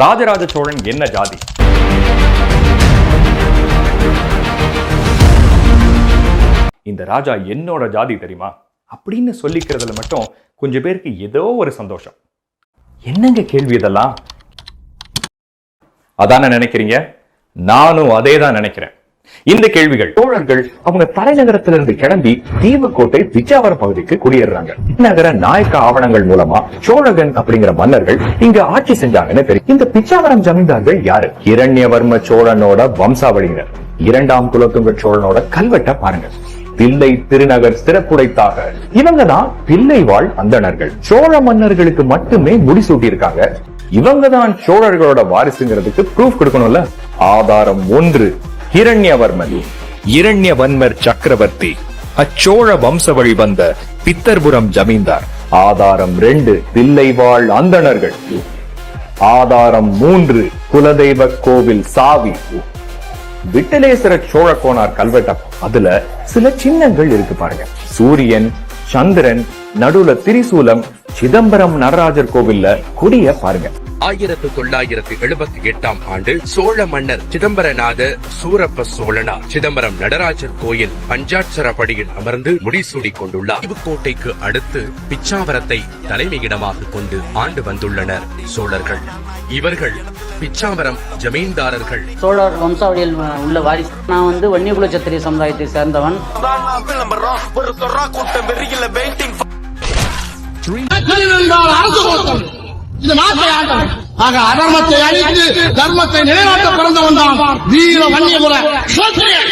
ராஜராஜ சோழன் என்ன ஜாதி? இந்த ராஜா என்னோட ஜாதி தெரியுமா? அப்படின்னு சொல்லிக்கிறதுல மட்டும் கொஞ்சம் பேருக்கு ஏதோ ஒரு சந்தோஷம். என்னங்க கேள்வி இதெல்லாம்? அதான நினைக்கிறீங்க? நானும் அதே தான் நினைக்கிறேன். இந்த கேள்விகள் சோழர்கள் அவங்க தலைநகரத்திலிருந்து கிளம்பி தீவுக்கோட்டை பிச்சாவரம் பகுதிக்கு குடியேறாங்க நகர நாயக்க ஆவணங்கள் மூலமா சோழகன் அப்படிங்கிற மன்னர்கள் இங்க ஆட்சி செஞ்சாங்கன்னு தெரியும். இந்த பிச்சாவரம் ஜமீன்தார்கள் யாரு? இரண்யவர்ம சோழனோட வம்சாவளியினர். இரண்டாம் குலத்துங்க சோழனோட கல்வெட்டை பாருங்க. பிள்ளை திருநகர் சிறப்புடைத்தாக இவங்க தான் பிள்ளை வாழ் அந்தணர்கள். சோழ மன்னர்களுக்கு மட்டுமே முடிசூட்டி இருக்காங்க இவங்க தான் சோழர்களோட வாரிசுங்கிறதுக்கு ப்ரூஃப் கொடுக்கணும்ல? ஆதாரம் ஒன்று. ஹிரண்யவர்மன் இரண்யவன்மர் சக்கரவர்த்தி அச்சோழ வம்ச வழி வந்த பித்தர்புரம் ஜமீன்தார். ஆதாரம் ரெண்டு தில்லைவாழ் அந்தணர்கள். ஆதாரம் மூன்று குலதெய்வ கோவில் சாவி. விட்டலேஸ்வர சோழ கோணார் கல்வெட்டம். அதுல சில சின்னங்கள் இருக்கு பாருங்க. சூரியன் சந்திரன் நடுவுல திரிசூலம் சிதம்பரம் நடராஜர் கோவில்ல கொடிய பாருங்க. ஆயிரத்து தொள்ளாயிரத்து எழுபத்தி எட்டாம் ஆண்டு சோழ மன்னர் சிதம்பரநாத சூரப்ப சோழனார் சிதம்பரம் நடராஜர் கோயில் பஞ்சாட்சரப்படியில் அமர்ந்து முடிசூடிக் கொண்டுள்ளார் புதுக்கோட்டைக்கு அடுத்து பிச்சாவரத்தை தலைமையிடமாக கொண்டு ஆண்டு வந்துள்ளனர் சோழர்கள் இவர்கள் பிச்சாவரம் ஜமீன்தாரர்கள் சோழர் வம்சாவளியில் உள்ள வாரிசு நான் வந்து வன்னியகுல சத்திரிய சமுதாயத்தை சேர்ந்தவன் அரசு நோக்கம் இது நாட்டை ஆட்டம். ஆக அதர்மத்தை அழித்து தர்மத்தை நிலைநாட்ட பிறந்தவன் தான் வீர வன்னியபுர சோத்திரியன்